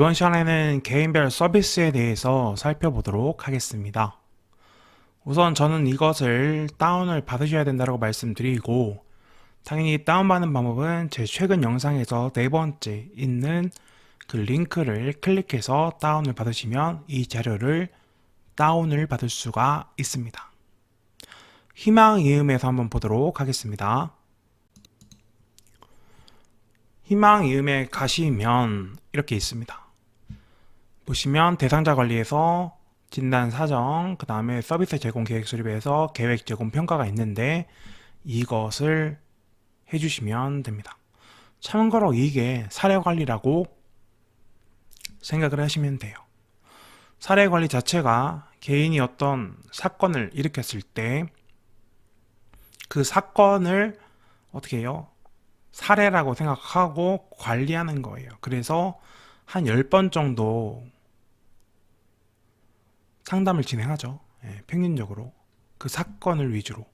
이번 시간에는 개인별 서비스에 대해서 살펴보도록 하겠습니다. 우선 저는 이것을 다운을 받으셔야 된다고 말씀드리고 당연히 다운받는 방법은 제 최근 영상에서 네 번째 있는 그 링크를 클릭해서 다운을 받으시면 이 자료를 다운을 받을 수가 있습니다. 희망 이음에서 한번 보도록 하겠습니다. 희망 이음에 가시면 이렇게 있습니다. 보시면 대상자 관리에서 진단 사정, 그 다음에 서비스 제공 계획 수립에서 계획 제공 평가가 있는데 이것을 해주시면 됩니다. 참고로 이게 사례 관리라고 생각을 하시면 돼요. 사례 관리 자체가 개인이 어떤 사건을 일으켰을 때 그 사건을 어떻게 해요? 사례라고 생각하고 관리하는 거예요. 그래서 한 10번 정도 상담을 진행하죠. 예, 평균적으로. 그 사건을 위주로.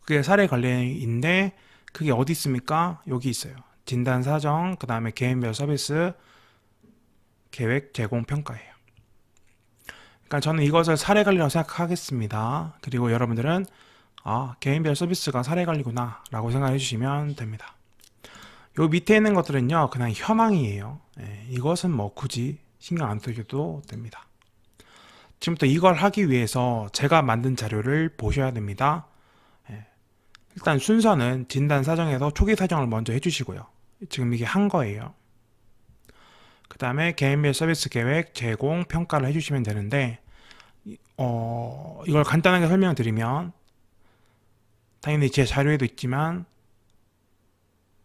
그게 사례 관리인데 그게 어디 있습니까? 여기 있어요. 진단 사정, 그 다음에 개인별 서비스 계획 제공 평가예요. 그러니까 저는 이것을 사례 관리라고 생각하겠습니다. 그리고 여러분들은 아, 개인별 서비스가 사례 관리구나 라고 생각해 주시면 됩니다. 요 밑에 있는 것들은요, 그냥 현황이에요. 예, 이것은 뭐 굳이 신경 안 쓰셔도 됩니다. 지금부터 이걸 하기 위해서 제가 만든 자료를 보셔야 됩니다. 예, 일단 순서는 진단 사정에서 초기 사정을 먼저 해주시고요. 지금 이게 한 거예요. 그 다음에 개인별 서비스 계획 제공 평가를 해주시면 되는데, 어, 이걸 간단하게 설명드리면, 당연히 제 자료에도 있지만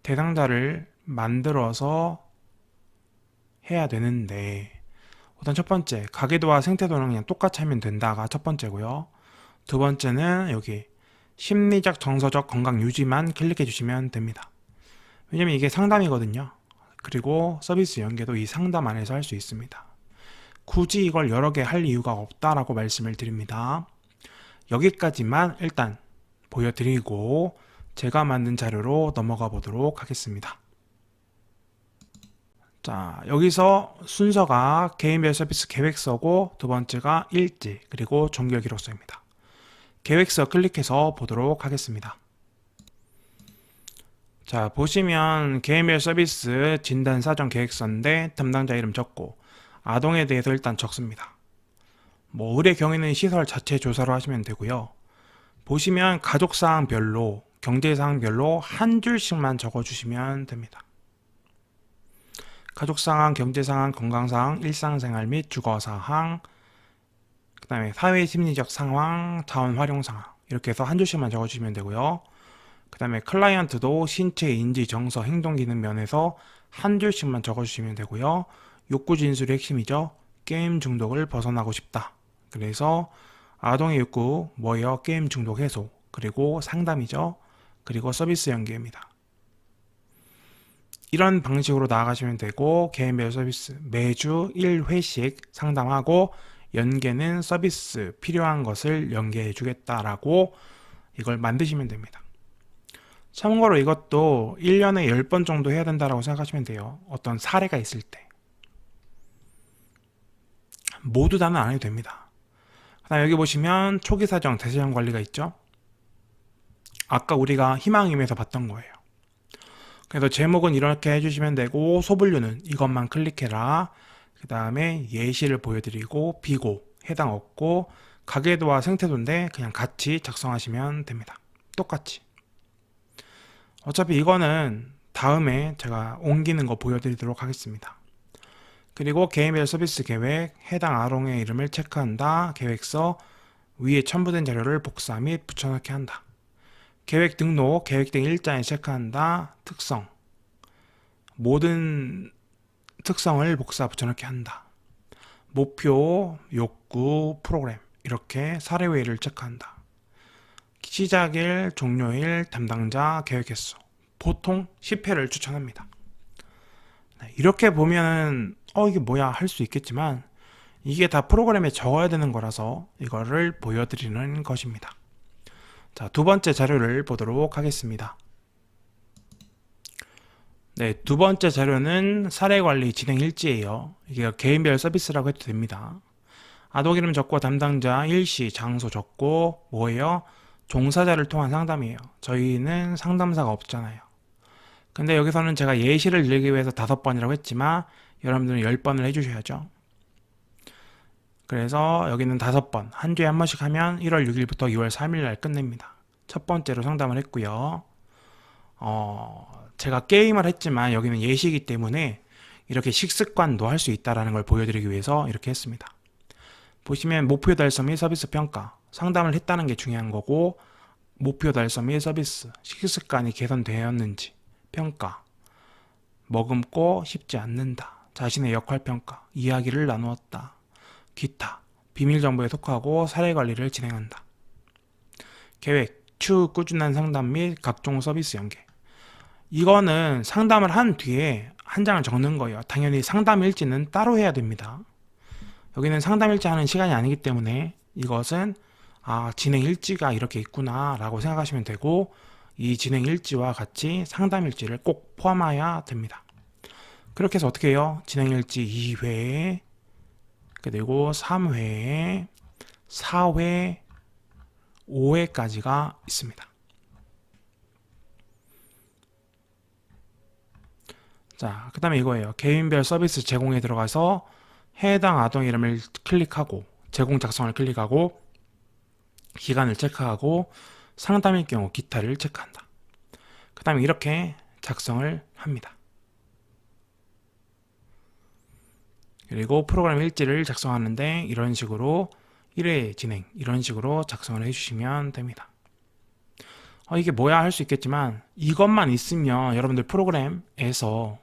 대상자를 만들어서 해야 되는데 우선 첫 번째 가계도와 생태도는 그냥 똑같이 하면 된다가 첫 번째고요. 두 번째는 여기 심리적 정서적 건강 유지만 클릭해 주시면 됩니다. 왜냐면 이게 상담이거든요. 그리고 서비스 연계도 이 상담 안에서 할 수 있습니다. 굳이 이걸 여러 개 할 이유가 없다라고 말씀을 드립니다. 여기까지만 일단 보여드리고 제가 만든 자료로 넘어가 보도록 하겠습니다. 자, 여기서 순서가 개인별 서비스 계획서고 두 번째가 일지 그리고 종결 기록서입니다. 계획서 클릭해서 보도록 하겠습니다. 자, 보시면 개인별 서비스 진단 사정 계획서인데 담당자 이름 적고 아동에 대해서 일단 적습니다. 뭐 의뢰 경위는 시설 자체 조사로 하시면 되고요. 보시면 가족 사항별로, 경제 사항별로 한 줄씩만 적어 주시면 됩니다. 가족 상황, 경제 상황, 건강 상황, 일상생활 및 주거사항, 그 다음에 사회 심리적 상황, 자원 활용 상황 이렇게 해서 한 줄씩만 적어주시면 되고요. 그 다음에 클라이언트도 신체, 인지, 정서, 행동 기능 면에서 한 줄씩만 적어주시면 되고요. 욕구 진술의 핵심이죠. 게임 중독을 벗어나고 싶다. 그래서 아동의 욕구, 뭐예요? 게임 중독 해소, 그리고 상담이죠. 그리고 서비스 연계입니다. 이런 방식으로 나아가시면 되고 개인별 서비스 매주 1회씩 상담하고 연계는 서비스 필요한 것을 연계해 주겠다라고 이걸 만드시면 됩니다. 참고로 이것도 1년에 10번 정도 해야 된다라고 생각하시면 돼요. 어떤 사례가 있을 때. 모두 다는 안 해도 됩니다. 그다음 여기 보시면 초기 사정, 대사정 관리가 있죠. 아까 우리가 희망임에서 봤던 거예요. 그래서 제목은 이렇게 해주시면 되고 소분류는 이것만 클릭해라. 그 다음에 예시를 보여드리고 비고 해당 없고 가계도와 생태도인데 그냥 같이 작성하시면 됩니다. 똑같이. 어차피 이거는 다음에 제가 옮기는 거 보여드리도록 하겠습니다. 그리고 개인별 서비스 계획, 해당 아동의 이름을 체크한다. 계획서 위에 첨부된 자료를 복사 및 붙여넣기 한다. 계획 등록, 계획된 일자에 체크한다. 특성. 모든 특성을 복사 붙여넣기 한다. 목표, 욕구, 프로그램. 이렇게 사례회의를 체크한다. 시작일, 종료일, 담당자, 계획 횟수. 보통 10회를 추천합니다. 네, 이렇게 보면 어 이게 뭐야 할 수 있겠지만 이게 다 프로그램에 적어야 되는 거라서 이거를 보여드리는 것입니다. 자, 두 번째 자료를 보도록 하겠습니다. 네, 두 번째 자료는 사례 관리 진행 일지예요. 이게 개인별 서비스라고 해도 됩니다. 아동 이름 적고 담당자 일시 장소 적고 뭐예요? 종사자를 통한 상담이에요. 저희는 상담사가 없잖아요. 근데 여기서는 제가 예시를 들기 위해서 다섯 번이라고 했지만 여러분들은 열 번을 해주셔야죠. 그래서 여기는 다섯 번, 한 주에 한 번씩 하면 1월 6일부터 2월 3일 날 끝냅니다. 첫 번째로 상담을 했고요. 어, 제가 게임을 했지만 여기는 예시이기 때문에 이렇게 식습관도 할 수 있다라는 걸 보여드리기 위해서 이렇게 했습니다. 보시면 목표 달성 및 서비스 평가, 상담을 했다는 게 중요한 거고 목표 달성 및 서비스, 식습관이 개선되었는지 평가, 머금고 싶지 않는다, 자신의 역할 평가, 이야기를 나누었다, 기타, 비밀 정보에 속하고 사례 관리를 진행한다. 계획, 추후 꾸준한 상담 및 각종 서비스 연계. 이거는 상담을 한 뒤에 한 장을 적는 거예요. 당연히 상담 일지는 따로 해야 됩니다. 여기는 상담 일지 하는 시간이 아니기 때문에 이것은 아, 진행 일지가 이렇게 있구나라고 생각하시면 되고 이 진행 일지와 같이 상담 일지를 꼭 포함해야 됩니다. 그렇게 해서 어떻게 해요? 진행 일지 2회 그리고 3회, 4회, 5회까지가 있습니다. 자, 그 다음에 이거예요. 개인별 서비스 제공에 들어가서 해당 아동 이름을 클릭하고 제공 작성을 클릭하고 기간을 체크하고 상담일 경우 기타를 체크한다. 그 다음에 이렇게 작성을 합니다. 그리고 프로그램 일지를 작성하는데 이런 식으로 1회 진행 이런 식으로 작성을 해주시면 됩니다. 어, 이게 뭐야 할 수 있겠지만 이것만 있으면 여러분들 프로그램에서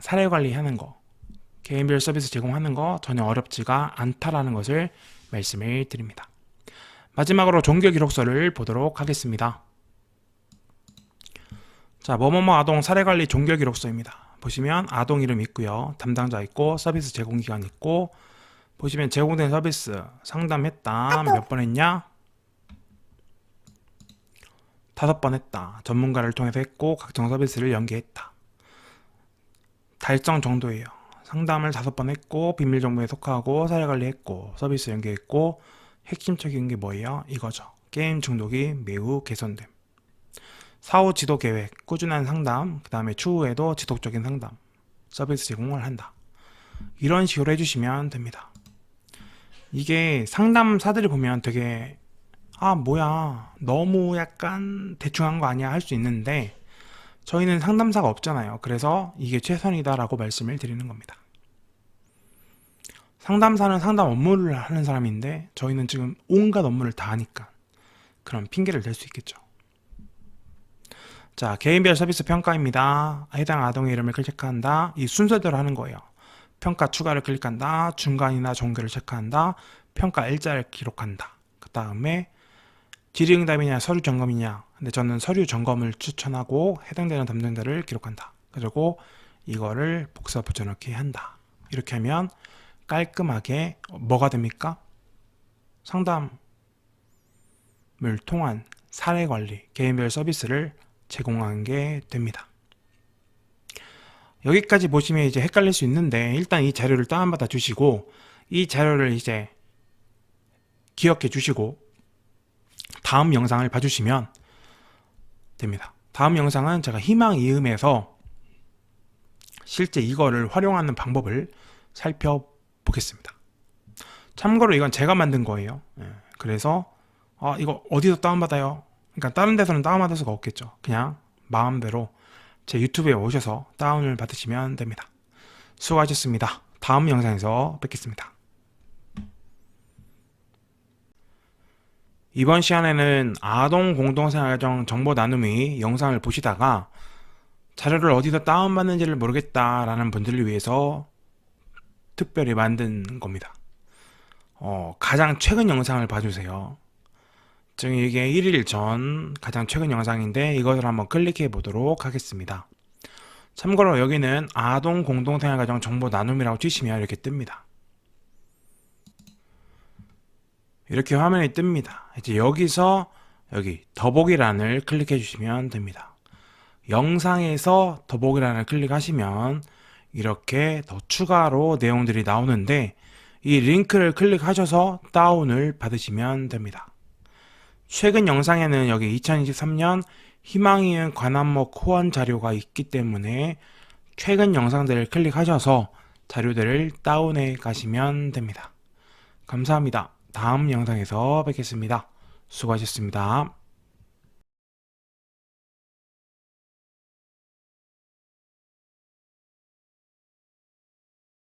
사례 관리하는 거 개인별 서비스 제공하는 거 전혀 어렵지가 않다라는 것을 말씀을 드립니다. 마지막으로 종교 기록서를 보도록 하겠습니다. 자, 뭐뭐뭐 아동 사례 관리 종교 기록서입니다. 보시면 아동 이름 있고요. 담당자 있고 서비스 제공 기간 있고 보시면 제공된 서비스 상담했다. 몇 번 했냐? 다섯 번 했다. 전문가를 통해서 했고 각종 서비스를 연계했다. 달성 정도예요. 상담을 다섯 번 했고 비밀 정보에 속하고 사례 관리했고 서비스 연계했고 핵심적인 게 뭐예요? 이거죠. 게임 중독이 매우 개선됨. 사후 지도 계획, 꾸준한 상담, 그 다음에 추후에도 지속적인 상담, 서비스 제공을 한다. 이런 식으로 해주시면 됩니다. 이게 상담사들이 보면 되게, 아, 뭐야, 너무 약간 대충 한 거 아니야 할 수 있는데, 저희는 상담사가 없잖아요. 그래서 이게 최선이다라고 말씀을 드리는 겁니다. 상담사는 상담 업무를 하는 사람인데, 저희는 지금 온갖 업무를 다 하니까, 그런 핑계를 댈 수 있겠죠. 자, 개인별 서비스 평가입니다. 해당 아동의 이름을 클릭한다. 이 순서대로 하는 거예요. 평가 추가를 클릭한다. 중간이나 종교를 체크한다. 평가 일자를 기록한다. 그 다음에 질의응답이냐 서류 점검이냐. 근데 저는 서류 점검을 추천하고 해당되는 담당자를 기록한다. 그리고 이거를 복사 붙여넣기 한다. 이렇게 하면 깔끔하게 뭐가 됩니까? 상담을 통한 사례 관리, 개인별 서비스를 제공하게 됩니다. 여기까지 보시면 이제 헷갈릴 수 있는데 일단 이 자료를 다운받아 주시고 이 자료를 이제 기억해 주시고 다음 영상을 봐주시면 됩니다. 다음 영상은 제가 희망 이음에서 실제 이거를 활용하는 방법을 살펴보겠습니다. 참고로 이건 제가 만든 거예요. 예, 그래서 아, 이거 어디서 다운받아요? 그러니까 다른 데서는 다운받을 수가 없겠죠. 그냥 마음대로 제 유튜브에 오셔서 다운을 받으시면 됩니다. 수고하셨습니다. 다음 영상에서 뵙겠습니다. 이번 시간에는 아동 공동생활정 정보 나눔이 영상을 보시다가 자료를 어디서 다운받는지를 모르겠다라는 분들을 위해서 특별히 만든 겁니다. 어, 가장 최근 영상을 봐주세요. 지금 이게 1일 전 가장 최근 영상인데 이것을 한번 클릭해 보도록 하겠습니다. 참고로 여기는 아동 공동생활가정 정보 나눔이라고 치시면 이렇게 뜹니다. 이렇게 화면이 뜹니다. 이제 여기서 여기 더보기란을 클릭해 주시면 됩니다. 영상에서 더보기란을 클릭하시면 이렇게 더 추가로 내용들이 나오는데 이 링크를 클릭하셔서 다운을 받으시면 됩니다. 최근 영상에는 여기 2023년 희망이은 관한목 후원 자료가 있기 때문에 최근 영상들을 클릭하셔서 자료들을 다운해 가시면 됩니다. 감사합니다. 다음 영상에서 뵙겠습니다. 수고하셨습니다.